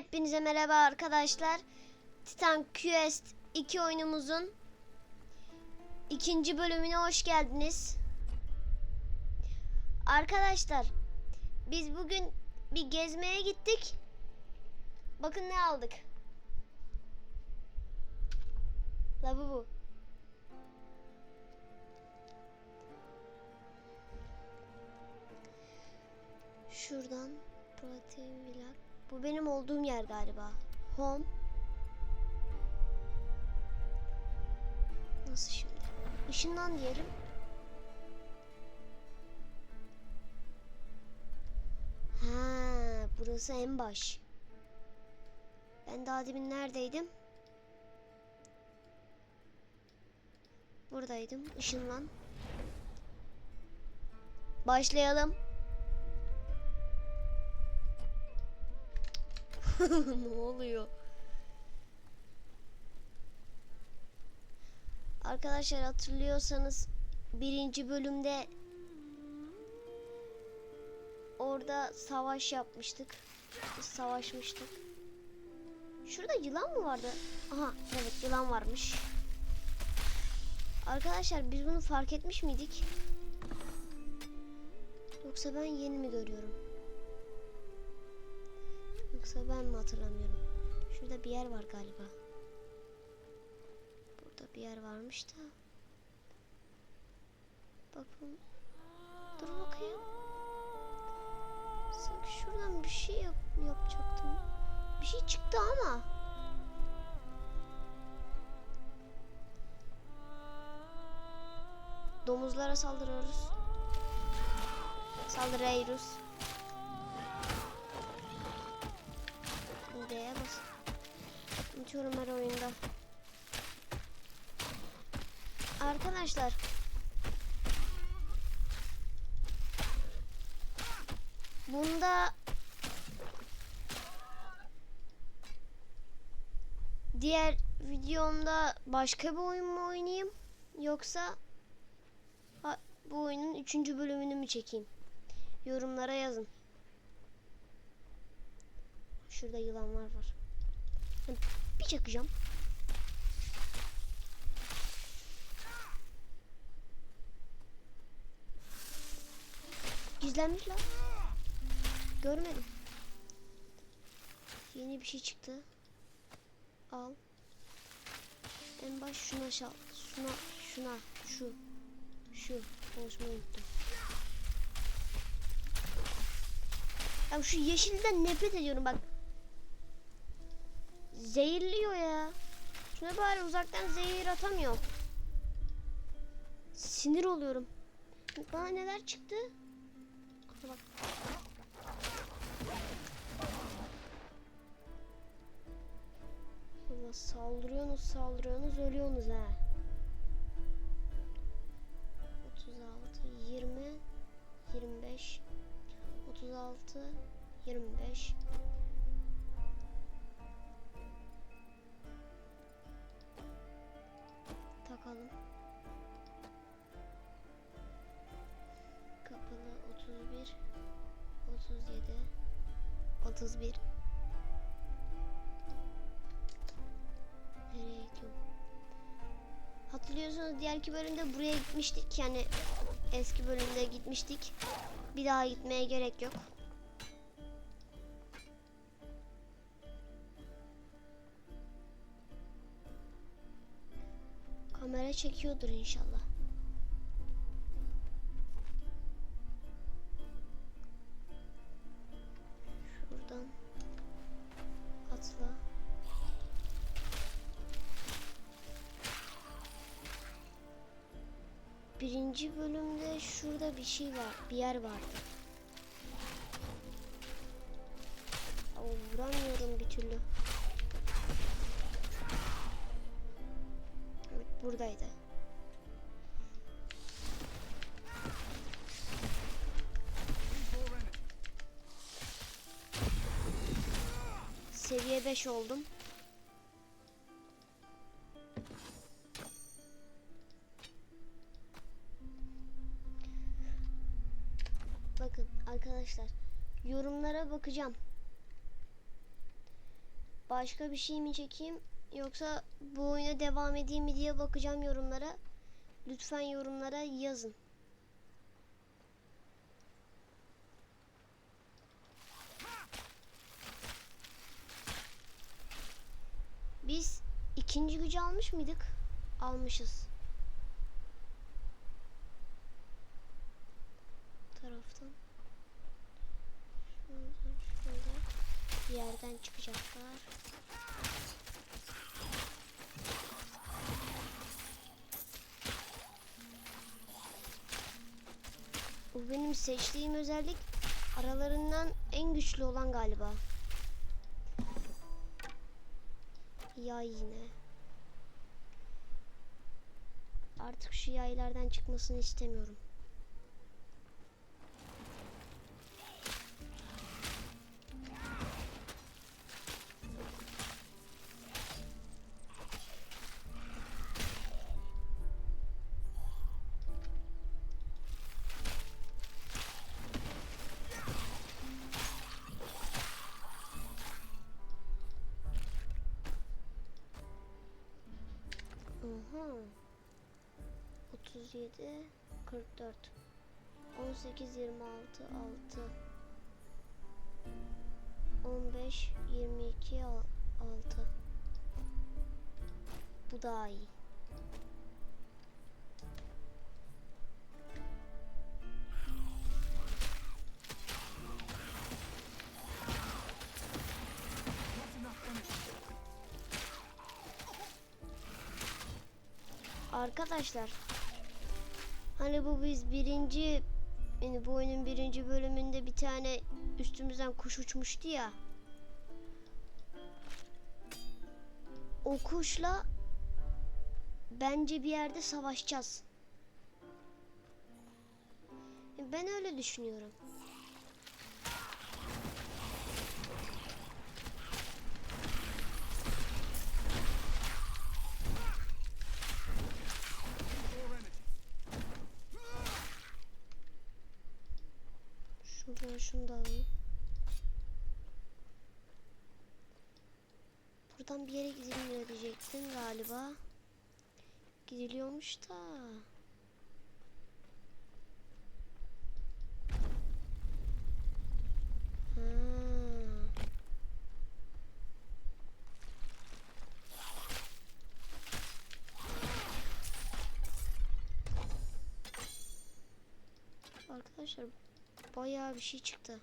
Hepinize merhaba arkadaşlar. Titan Quest 2 oyunumuzun ikinci bölümüne hoş geldiniz. Arkadaşlar biz bugün bir gezmeye gittik. Bakın ne aldık. Lavabo. Şuradan protein vlog. Bu benim olduğum yer galiba. Home. Nasıl şimdi? Işından diyelim. Ha, burası en baş. Ben daha demin neredeydim? Buradaydım. Işınlan. Başlayalım. ne oluyor? Arkadaşlar hatırlıyorsanız birinci bölümde orada savaş yapmıştık. Biz savaşmıştık. Şurada yılan mı vardı? Aha evet yılan varmış. Arkadaşlar biz bunu fark etmiş miydik? Yoksa ben yeni mi görüyorum? Yoksa ben mi hatırlamıyorum? Şurada bir yer var galiba. Burada bir yer varmış da. Bakın. Dur bakayım. Sanki şuradan bir şey yap yapacaktım. Bir şey çıktı ama. Domuzlara saldırıyoruz. Saldırıyoruz. D'ye bas. Unutuyorum her oyunda. Arkadaşlar. Bunda diğer videomda başka bir oyun mu oynayayım yoksa bu oyunun 3. bölümünü mü çekeyim? Yorumlara yazın. Şurada yılanlar var. Ben bir çakacağım. Gizlenmişler. Görmedim. Yeni bir şey çıktı. Al. En baş şuna şal. Şuna, şuna, şu. Şu. Konuşmayı unuttum. Ya şu yeşilden nefret ediyorum bak. Zehirliyor ya. Şuna bari uzaktan zehir atamıyor. Sinir oluyorum. Bana neler çıktı? Bak. Allah saldırıyorsunuz saldırıyorsunuz ölüyorsunuz ha. 36 20 25 36 25 takalım. Kapalı 31 37 31 Nereye gidiyorum? Hatırlıyorsunuz diğerki bölümde buraya gitmiştik yani eski bölümde gitmiştik. Bir daha gitmeye gerek yok. Kamera çekiyordur inşallah. Şuradan atla. Birinci bölümde şurada bir şey var, bir yer vardı. Ama vuramıyorum bir türlü. Buradaydı. Seviye 5 oldum. Bakın arkadaşlar yorumlara bakacağım. başka bir şey mi çekeyim yoksa bu oyuna devam edeyim mi diye bakacağım yorumlara. Lütfen yorumlara yazın. Biz ikinci gücü almış mıydık? Almışız. Taraftan. Şuradan şuradan yerden çıkacaklar. Seçtiğim özellik aralarından en güçlü olan galiba. Yay yine. Artık şu yaylardan çıkmasını istemiyorum. Oha. 37 44 18 26 6 15 22 al- 6 Bu daha iyi. Arkadaşlar hani bu biz birinci yani bu oyunun birinci bölümünde bir tane üstümüzden kuş uçmuştu ya. O kuşla bence bir yerde savaşacağız. Ben öyle düşünüyorum. Şuradan şunu da alayım. Buradan bir yere gidilmiyor diyecektim galiba. Gidiliyormuş da. Arkadaşlar bayağı bir şey çıktı.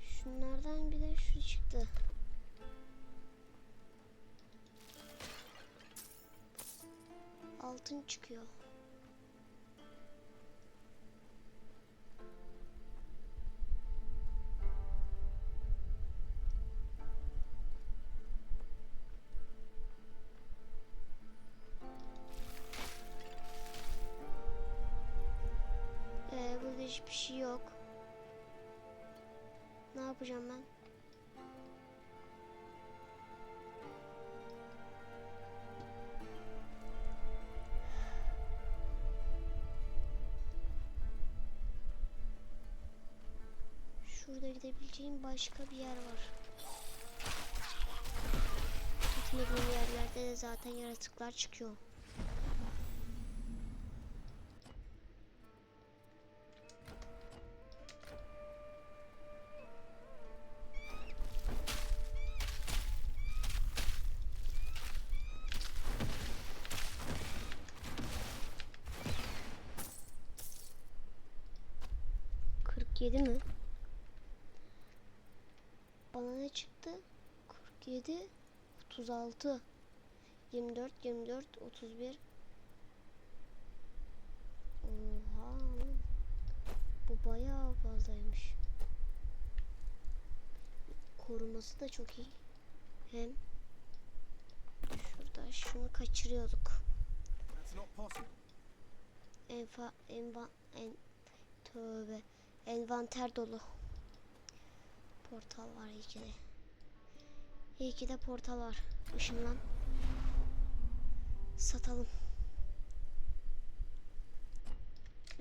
Şunlardan bir de şu çıktı. Altın çıkıyor. Şurada gidebileceğim başka bir yer var. Gitmediğim yerlerde de zaten yaratıklar çıkıyor. 47 36 24 24 31 Oha Bu bayağı fazlaymış Koruması da çok iyi Hem Şurada şunu kaçırıyorduk. Enfa, enva, en, tövbe. Envanter dolu. Portal var içinde. İyi ki de portal var. Işınlan. Satalım.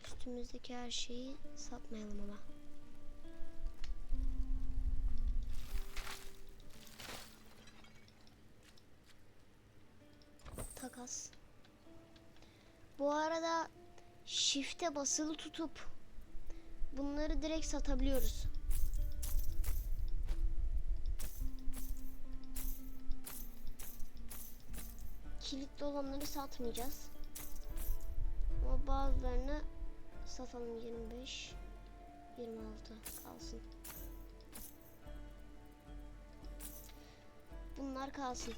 Üstümüzdeki her şeyi satmayalım ama. Takas. Bu arada shift'e basılı tutup bunları direkt satabiliyoruz. Kilitli olanları satmayacağız. Ama bazılarını satalım 25 26 kalsın. Bunlar kalsın.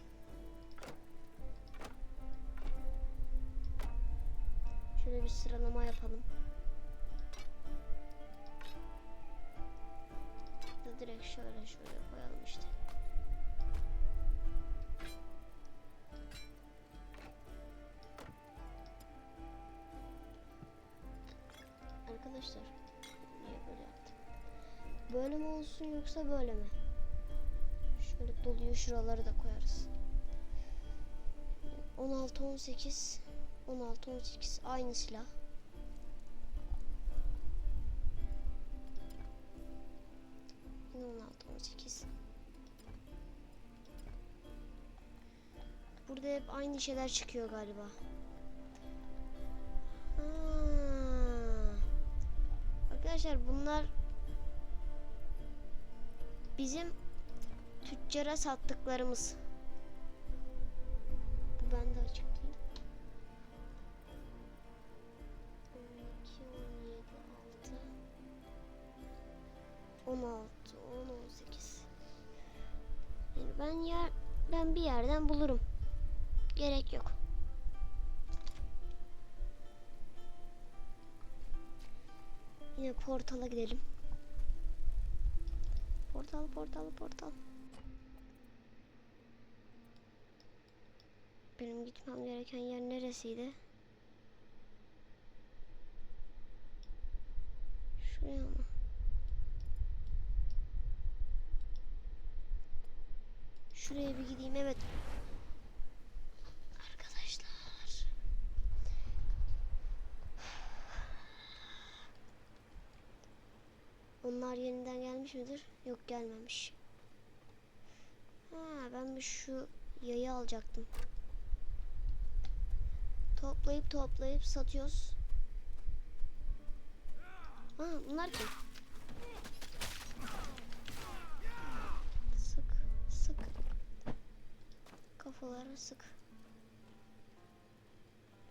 Şöyle bir sıralama yapalım. Ya direkt şöyle şöyle koyalım işte. Arkadaşlar niye böyle yaptım? Böyle mi olsun yoksa böyle mi? Şöyle doluyor şuraları da koyarız. 16 18 16 18 aynı silah. Yine 16 18. Burada hep aynı şeyler çıkıyor galiba. Arkadaşlar bunlar bizim tüccara sattıklarımız. Bu bende açık değil. 12, 17, 6 16, 10, 18 Yani ben yer ben bir yerden bulurum. Gerek yok. Yine portala gidelim. Portal, portal, portal. Benim gitmem gereken yer neresiydi? Şuraya mı? Şuraya bir gideyim. Evet. Arkadaşlar. Onlar yeniden gelmiş midir? Yok gelmemiş. Ha, ben bir şu yayı alacaktım. Toplayıp toplayıp satıyoruz. Ha, bunlar kim? Sık, sık. Kafaları sık.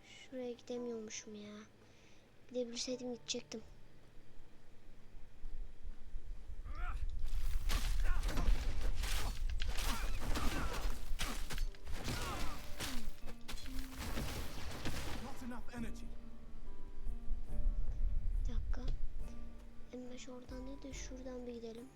Şuraya gidemiyormuşum ya. Gidebilseydim gidecektim. De şuradan bir gidelim.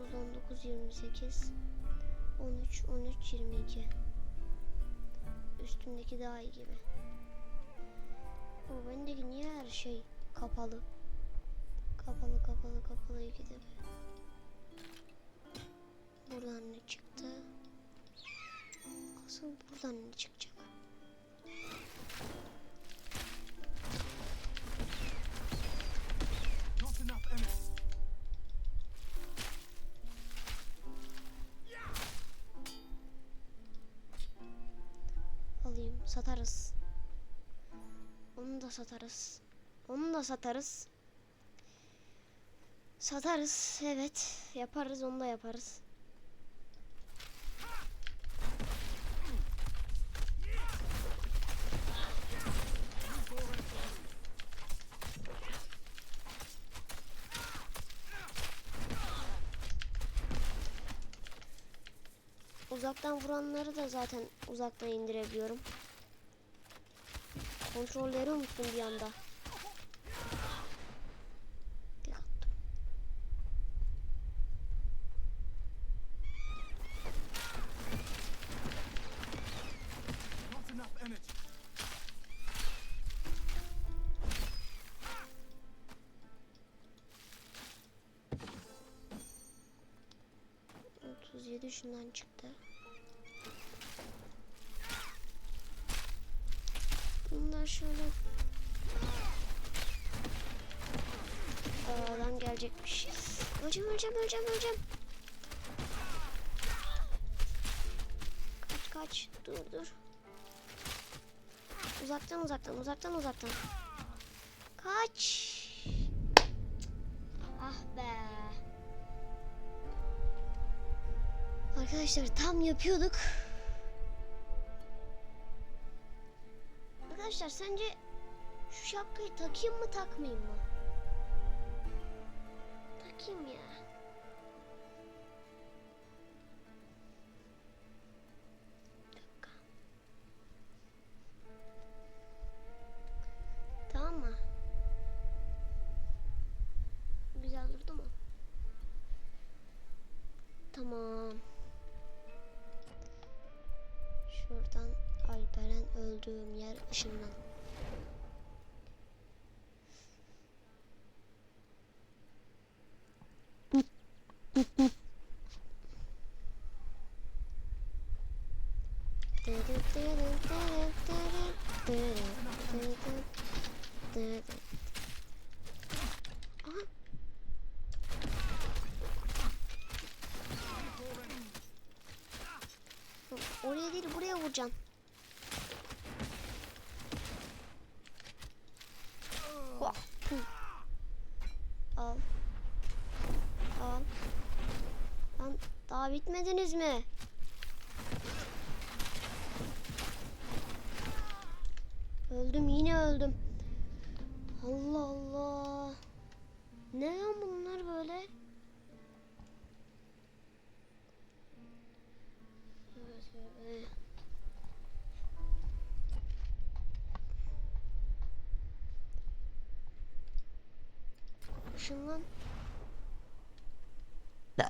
19, 19, 28, 13, 13, 22. Üstümdeki daha iyi gibi. O bendeki niye her şey kapalı? Kapalı, kapalı, kapalı bir. Buradan ne çıktı? Asıl buradan ne çıkacak? Satarız. Onu da satarız. Satarız, evet. Yaparız, onu da yaparız. uzaktan vuranları da zaten uzaktan indirebiliyorum. Kontrolleri unuttum bir anda. Otuz yedi şundan çıktı. Gelecekmiş. Öleceğim, öleceğim, öleceğim, öleceğim. Kaç, kaç. Dur, dur. Uzaktan, uzaktan, uzaktan, uzaktan. Kaç. Ah be. Arkadaşlar tam yapıyorduk. Arkadaşlar sence şu şapkayı takayım mı takmayayım mı? Takayım ya. Tamam mı? Tamam. Şuradan Alperen öldüğüm yer ışınlan. Aha. Oraya değil buraya vuracaksın. Hua, pu. Al. Al. Lan daha bitmediniz mi? Öldüm yine öldüm. Allah Allah. Ne lan bunlar böyle? Işınlan. Dın.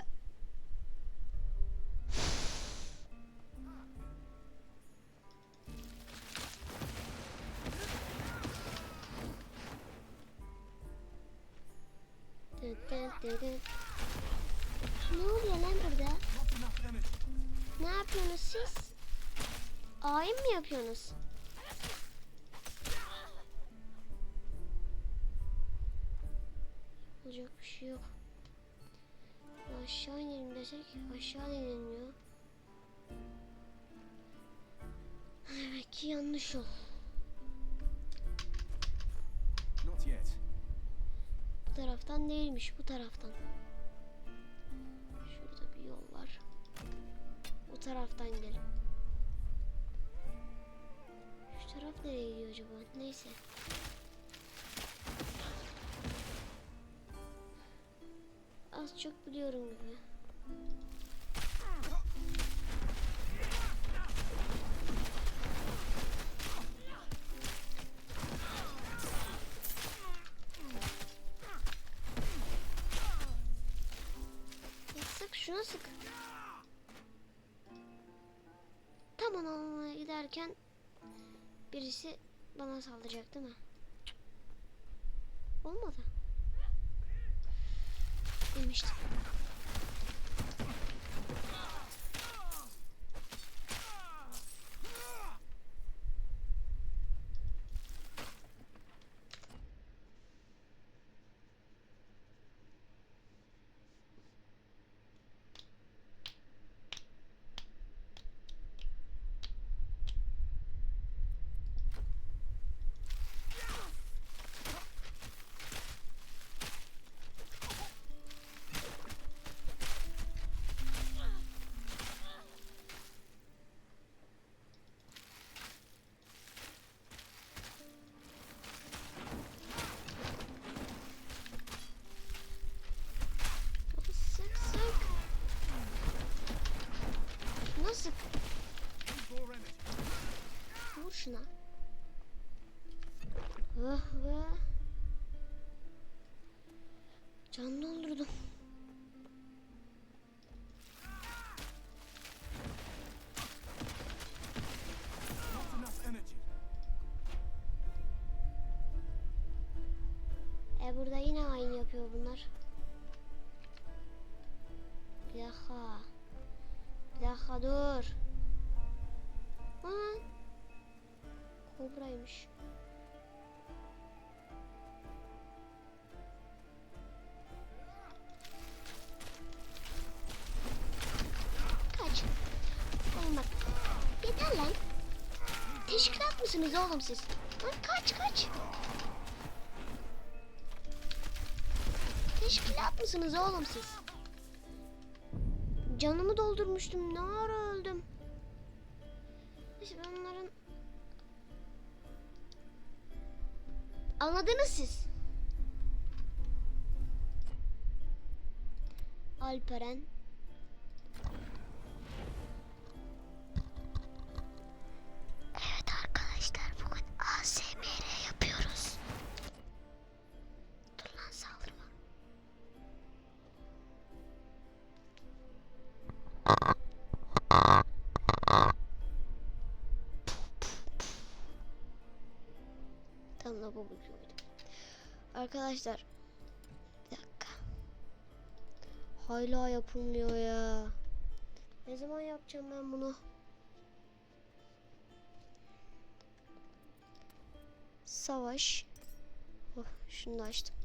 Ne oluyor lan burada? Ne yapıyorsunuz siz? Ayin mi yapıyorsunuz? Olacak bir şey yok. Aşağı inelim desek aşağı inilmiyor. Demek ki yanlış yol. Not yet. Bu taraftan değilmiş bu taraftan. Şurada bir yol var. Bu taraftan gidelim. Şu taraf nereye gidiyor acaba? Neyse. Az çok biliyorum gibi. Ya Sık şuna sık. Tam almaya giderken birisi bana saldıracak değil mi? Olmadı. Demiştim. Can doldurdum. E burada yine aynı yapıyor bunlar. Bir dakika. Bir dakika dur. Aa. Kobraymış. Mısınız oğlum siz? Lan kaç kaç. Teşkilat mısınız oğlum siz? Canımı doldurmuştum. Ne ara öldüm? İşte ben onların... Anladınız siz. Alperen. Arkadaşlar bir dakika. Hala yapılmıyor ya. Ne zaman yapacağım ben bunu? Savaş. Oh, şunu da açtım.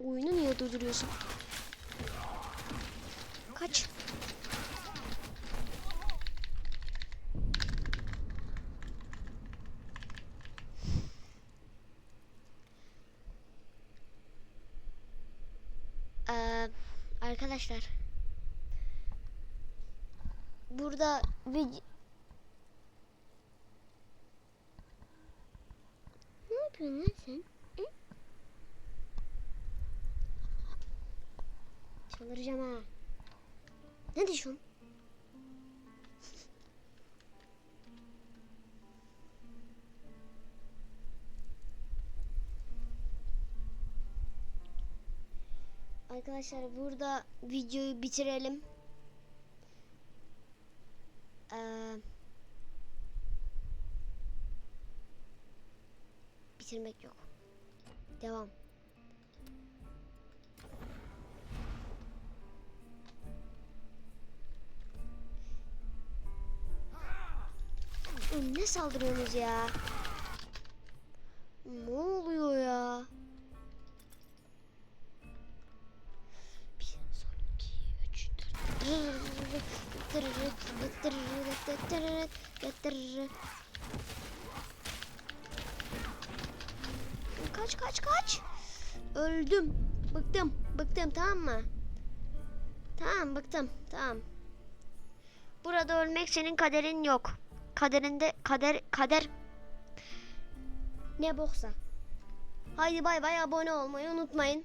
Oyunu niye durduruyorsun? Kaç. Ee, arkadaşlar. Burada vid- Ne yapıyorsun lan sen? Hı? Çıldıracağım ha. Ne diyorsun? Arkadaşlar burada videoyu bitirelim. Ee, bitirmek yok. Devam. Ne saldırıyorsunuz ya? Ne oluyor ya? Kaç kaç kaç. Öldüm. Bıktım. Bıktım tamam mı? Tamam bıktım. Tamam. Burada ölmek senin kaderin yok. Kaderinde kader kader ne boksa. Haydi bay bay abone olmayı unutmayın.